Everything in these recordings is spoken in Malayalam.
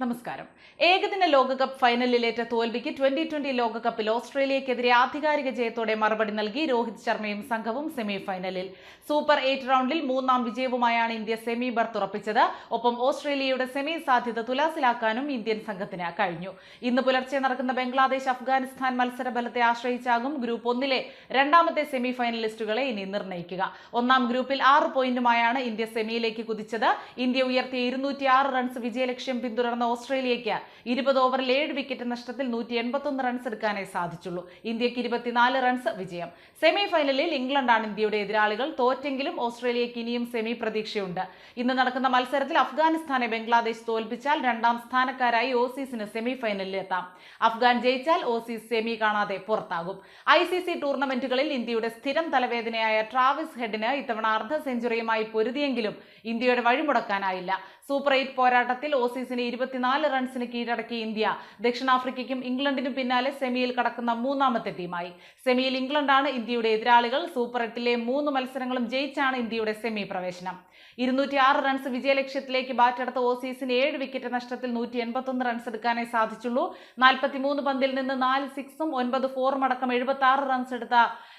നമസ്കാരം. ഏകദിന ലോകകപ്പ് ഫൈനലിലേറ്റ തോൽവിക്ക് ട്വന്റി ട്വന്റി ലോകകപ്പിൽ ഓസ്ട്രേലിയക്കെതിരെ ആധികാരിക ജയത്തോടെ മറുപടി നൽകി രോഹിത് ശർമ്മയും സംഘവും സെമി ഫൈനലിൽ സൂപ്പർ എയ്റ്റ് റൗണ്ടിൽ മൂന്നാം വിജയവുമായാണ് ഇന്ത്യ സെമി ബർത്ത് ഉറപ്പിച്ചത്. ഒപ്പം ഓസ്ട്രേലിയയുടെ സെമി സാധ്യത തുലാസിലാക്കാനും ഇന്ത്യൻ സംഘത്തിന് കഴിഞ്ഞു. ഇന്ന് പുലർച്ചെ നടക്കുന്ന ബംഗ്ലാദേശ് അഫ്ഗാനിസ്ഥാൻ മത്സര ബലത്തെ ആശ്രയിച്ചാകും ഗ്രൂപ്പ് ഒന്നിലെ രണ്ടാമത്തെ സെമി ഫൈനലിസ്റ്റുകളെ ഇനി നിർണയിക്കുക ഒന്നാം ഗ്രൂപ്പിൽ ആറ് പോയിന്റുമായാണ് ഇന്ത്യ സെമിയിലേക്ക് കുതിച്ചത്. ഇന്ത്യ ഉയർത്തിയ ഇരുന്നൂറ്റി റൺസ് വിജയലക്ഷ്യം പിന്തുടർന്ന ഓസ്ട്രേലിയയ്ക്ക് ഇരുപത് ഓവറിൽ ഏഴ് വിക്കറ്റ് നഷ്ടത്തിൽ നൂറ്റി എൺപത്തൊന്ന് റൺസ് എടുക്കാനേ സാധിച്ചുള്ളൂ. ഇന്ത്യയ്ക്ക് ഇരുപത്തിനാല് റൺസ് വിജയം. സെമി ഫൈനലിൽ ഇംഗ്ലണ്ടാണ് ഇന്ത്യയുടെ എതിരാളികൾ. തോറ്റെങ്കിലും ഓസ്ട്രേലിയയ്ക്ക് ഇനിയും സെമി പ്രതീക്ഷയുണ്ട്. ഇന്ന് നടക്കുന്ന മത്സരത്തിൽ അഫ്ഗാനിസ്ഥാനെ ബംഗ്ലാദേശ് തോൽപ്പിച്ചാൽ രണ്ടാം സ്ഥാനക്കാരായി ഓസീസിന് സെമി ഫൈനലിൽ എത്താം. അഫ്ഗാൻ ജയിച്ചാൽ ഓസീസ് സെമി കാണാതെ പുറത്താകും. ഐ സി സി ടൂർണമെന്റുകളിൽ ഇന്ത്യയുടെ സ്ഥിരം തലവേദനയായ ട്രാവിസ് ഹെഡിന് ഇത്തവണ അർദ്ധ സെഞ്ചുറിയുമായി പൊരുതിയെങ്കിലും ഇന്ത്യയുടെ വഴിമുടക്കാനായില്ല. സൂപ്പർ എയ്റ്റ് പോരാട്ടത്തിൽ ഓസീസിനെ ഇരുപത്തിനാല് റൺസിന് കീഴടക്കിയ ഇന്ത്യ ദക്ഷിണാഫ്രിക്കയ്ക്കും ഇംഗ്ലണ്ടിനും പിന്നാലെ സെമിയിൽ കടക്കുന്ന മൂന്നാമത്തെ ടീമായി. സെമിയിൽ ഇംഗ്ലണ്ടാണ് ഇന്ത്യയുടെ എതിരാളികൾ. സൂപ്പർ എട്ടിലെ മൂന്ന് മത്സരങ്ങളും ജയിച്ചാണ് ഇന്ത്യയുടെ സെമി പ്രവേശനം. ഇരുന്നൂറ്റി ആറ് റൺസ് വിജയലക്ഷ്യത്തിലേക്ക് ബാറ്റെടുത്ത ഓസീസിന് ഏഴ് വിക്കറ്റ് നഷ്ടത്തിൽ നൂറ്റി എൺപത്തൊന്ന് റൺസ് എടുക്കാനേ സാധിച്ചുള്ളൂ. നാൽപ്പത്തിമൂന്ന് പന്തിൽ നിന്ന് നാല് സിക്സും ഒൻപത് ഫോറും അടക്കം എഴുപത്തി ആറ് റൺസ് എടുത്ത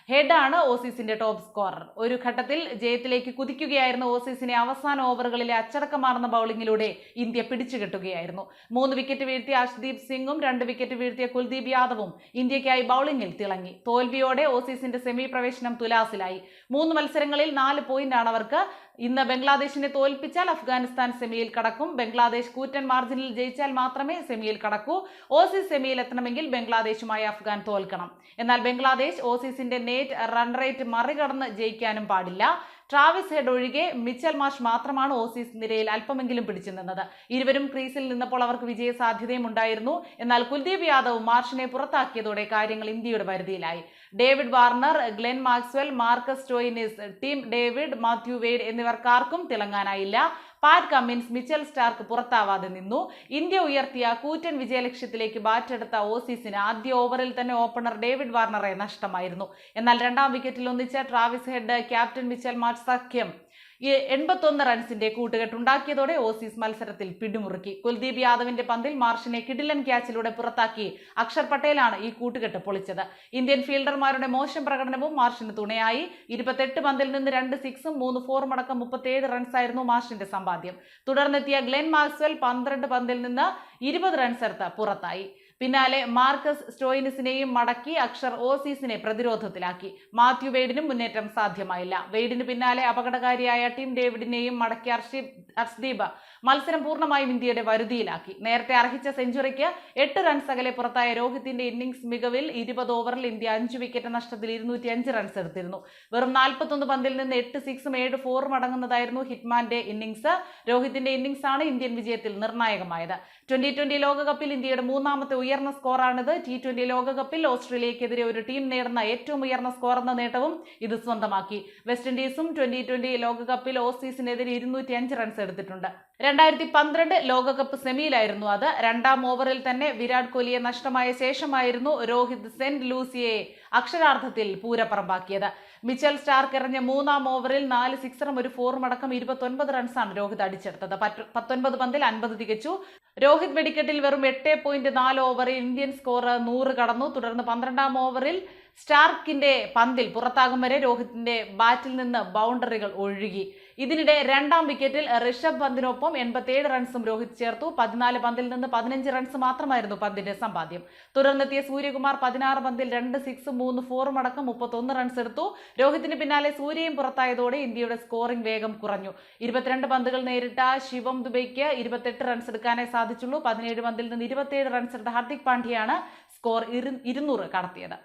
ഹെഡാണ് ഓസീസിന്റെ ടോപ്പ് സ്കോറർ ഒരു ഘട്ടത്തിൽ ജയത്തിലേക്ക് കുതിക്കുകയായിരുന്ന ഓസീസിനെ അവസാന ഓവറുകളിലെ അച്ചടക്കമാർന്ന ബൗളിംഗിലൂടെ ഇന്ത്യ പിടിച്ചുകെട്ടുകയായിരുന്നു മൂന്ന് വിക്കറ്റ് വീഴ്ത്തിയ അഷ്ദീപ് സിംഗും രണ്ട് വിക്കറ്റ് വീഴ്ത്തിയ കുൽദീപ് യാദവും ഇന്ത്യക്കായി ബൗളിംഗിൽ തിളങ്ങി. തോൽവിയോടെ ഓസീസിന്റെ സെമി പ്രവേശനം തുലാസിലായി. മൂന്ന് മത്സരങ്ങളിൽ നാല് പോയിന്റാണ് അവർക്ക്. ഇന്ന് ബംഗ്ലാദേശിനെ തോൽപ്പിച്ചാൽ അഫ്ഗാനിസ്ഥാൻ സെമിയിൽ കടക്കും. ബംഗ്ലാദേശ് കൂറ്റൻ മാർജിനിൽ ജയിച്ചാൽ മാത്രമേ സെമിയിൽ കടക്കൂ. ഓസീസ് സെമിയിൽ എത്തണമെങ്കിൽ ബംഗ്ലാദേശുമായി അഫ്ഗാൻ തോൽക്കണം. എന്നാൽ ബംഗ്ലാദേശ് ഓസീസിന്റെ നെറ്റ് റൺ റേറ്റ് മറികടന്ന് ജയിക്കാനും പാടില്ല. ട്രാവിസ് ഹെഡ് ഒഴികെ മിച്ചൽ മാഷ് മാത്രമാണ് ഓസീസ് നിരയിൽ അല്പമെങ്കിലും പിടിച്ചു നിന്നത്. ഇരുവരും ക്രീസിൽ നിന്നപ്പോൾ അവർക്ക് വിജയ സാധ്യതയും ഉണ്ടായിരുന്നു. എന്നാൽ കുൽദീപ് യാദവ് മാർഷിനെ പുറത്താക്കിയതോടെ കാര്യങ്ങൾ ഇന്ത്യയുടെ പരിധിയിലായി. David Warner Glenn Maxwell Marcus Stoinis Tim David Matthew Wade എന്നിവർക്കാർക്കും തിളങ്ങാനായില്ല. പാറ്റ് കമ്മിൻസ് മിച്ചൽ സ്റ്റാർക്ക് പുറത്താവാതെ നിന്നു. ഇന്ത്യ ഉയർത്തിയ കൂറ്റൻ വിജയലക്ഷ്യത്തിലേക്ക് ബാറ്റെടുത്ത ഓസീസിന് ആദ്യ ഓവറിൽ തന്നെ ഓപ്പണർ ഡേവിഡ് വാർണറെ നഷ്ടമായിരുന്നു. എന്നാൽ രണ്ടാം വിക്കറ്റിൽ ഒന്നിച്ച Travis Head captain Mitchell Marsh സഖ്യം എൺപത്തൊന്ന് റൺസിന്റെ കൂട്ടുകെട്ടുണ്ടാക്കിയതോടെ ഓസീസ് മത്സരത്തിൽ പിടിമുറുക്കി. കുൽദീപ് യാദവിന്റെ പന്തിൽ മാർഷിനെ കിഡിലൻ ക്യാച്ചിലൂടെ പുറത്താക്കി അക്ഷർ പട്ടേലാണ് ഈ കൂട്ടുകെട്ട് പൊളിച്ചത്. ഇന്ത്യൻ ഫീൽഡർമാരുടെ മോശം പ്രകടനവും മാർഷിന് തുണയായി. ഇരുപത്തെട്ട് പന്തിൽ നിന്ന് രണ്ട് സിക്സും മൂന്ന് ഫോറും അടക്കം മുപ്പത്തിയേഴ് റൺസായിരുന്നു മാർഷിന്റെ സമ്പാദ്യം. തുടർന്നെത്തിയ ഗ്ലെൻ മാക്സ്വെൽ പന്ത്രണ്ട് പന്തിൽ നിന്ന് ഇരുപത് റൺസ് എടുത്ത് പുറത്തായി. പിന്നാലെ മാർക്കസ് സ്റ്റോയിനിസിനെയും മടക്കി അക്ഷർ ഓസീസിനെ പ്രതിരോധത്തിലാക്കി. മാത്യു വെയ്ഡിനും മുന്നേറ്റം സാധ്യമായില്ല. വെയ്ഡിന് പിന്നാലെ അപകടകാരിയായ ടിം ഡേവിഡിനെയും മടക്കി അർഷീപ് അർഷ്ദീപ് മത്സരം പൂർണമായും ഇന്ത്യയുടെ വരുതിയിലാക്കി. നേരത്തെ അർഹിച്ച സെഞ്ചുറിക്ക് എട്ട് റൺസ് അകലെ പുറത്തായ രോഹിത്തിന്റെ ഇന്നിംഗ്സ് മികവിൽ ഇരുപത് ഓവറിൽ ഇന്ത്യ അഞ്ച് വിക്കറ്റ് നഷ്ടത്തിൽ ഇരുന്നൂറ്റി അഞ്ച് റൺസ് എടുത്തിരുന്നു. വെറും നാൽപ്പത്തൊന്ന് പന്തിൽ നിന്ന് എട്ട് സിക്സും ഏഴ് ഫോറും അടങ്ങുന്നതായിരുന്നു ഹിറ്റ്മാന്റെ ഇന്നിംഗ്സ് രോഹിത്തിന്റെ ഇന്നിംഗ്സ് ആണ് ഇന്ത്യൻ വിജയത്തിൽ നിർണായകമായത്. ട്വന്റി ട്വന്റി ലോകകപ്പിൽ ഇന്ത്യയുടെ മൂന്നാമത്തെ ഉയർന്ന സ്കോറാണിത്. ടി ട്വന്റി ലോകകപ്പിൽ ഓസ്ട്രേലിയക്കെതിരെ ഒരു ടീം നേടുന്ന ഏറ്റവും ഉയർന്ന സ്കോർ എന്ന നേട്ടവും ഇത് സ്വന്തമാക്കി. വെസ്റ്റ് ഇൻഡീസും ട്വന്റി ട്വന്റി ലോകകപ്പിൽ ഓസീസിനെതിരെ ഇരുന്നൂറ്റി അഞ്ച് റൺസ് എടുത്തിട്ടുണ്ട്. രണ്ടായിരത്തി പന്ത്രണ്ട് ലോകകപ്പ് സെമിയിലായിരുന്നു അത്. രണ്ടാം ഓവറിൽ തന്നെ വിരാട് കോഹ്ലിയെ നഷ്ടമായ ശേഷമായിരുന്നു രോഹിത് സെന്റ് ലൂസിയെ അക്ഷരാർത്ഥത്തിൽ പൂരപ്പറമ്പാക്കിയത്. മിച്ചൽ സ്റ്റാർക്ക് എറിഞ്ഞ മൂന്നാം ഓവറിൽ നാല് സിക്സറും ഒരു ഫോറും അടക്കം ഇരുപത്തൊൻപത് റൺസാണ് രോഹിത് അടിച്ചെടുത്തത്. പത്ത് പത്തൊൻപത് പന്തിൽ അൻപത് തികച്ചു. രോഹിത് വെടിക്കെട്ടിൽ വെറും എട്ട് പോയിന്റ് നാല് ഓവറിൽ ഇന്ത്യൻ സ്കോർ നൂറ് കടന്നു. തുടർന്ന് പന്ത്രണ്ടാം ഓവറിൽ സ്റ്റാർക്കിന്റെ പന്തിൽ പുറത്താകും വരെ രോഹിത്തിന്റെ ബാറ്റിൽ നിന്ന് ബൗണ്ടറികൾ ഒഴുകി. ഇതിനിടെ രണ്ടാം വിക്കറ്റിൽ ഋഷഭ് പന്തിനൊപ്പം എൺപത്തിയേഴ് റൺസും രോഹിത് ചേർത്തു. പതിനാല് പന്തിൽ നിന്ന് പതിനഞ്ച് റൺസ് മാത്രമായിരുന്നു പന്തിന്റെ സമ്പാദ്യം. തുടർന്നെത്തിയ സൂര്യകുമാർ പതിനാറ് പന്തിൽ രണ്ട് സിക്സും മൂന്ന് ഫോറും അടക്കം മുപ്പത്തൊന്ന് റൺസ് എടുത്തു. രോഹിത്തിന് പിന്നാലെ സൂര്യയും പുറത്തായതോടെ ഇന്ത്യയുടെ സ്കോറിംഗ് വേഗം കുറഞ്ഞു. ഇരുപത്തിരണ്ട് പന്തുകൾ നേരിട്ട ശിവം ദുബൈക്ക് ഇരുപത്തെട്ട് റൺസ് എടുക്കാനേ സാധിച്ചുള്ളൂ. പതിനേഴ് പന്തിൽ നിന്ന് ഇരുപത്തിയേഴ് റൺസ് എടുത്ത ഹാർദിക് പാണ്ഡ്യയാണ് സ്കോർ ഇരുന്നൂറ് കടത്തിയത്.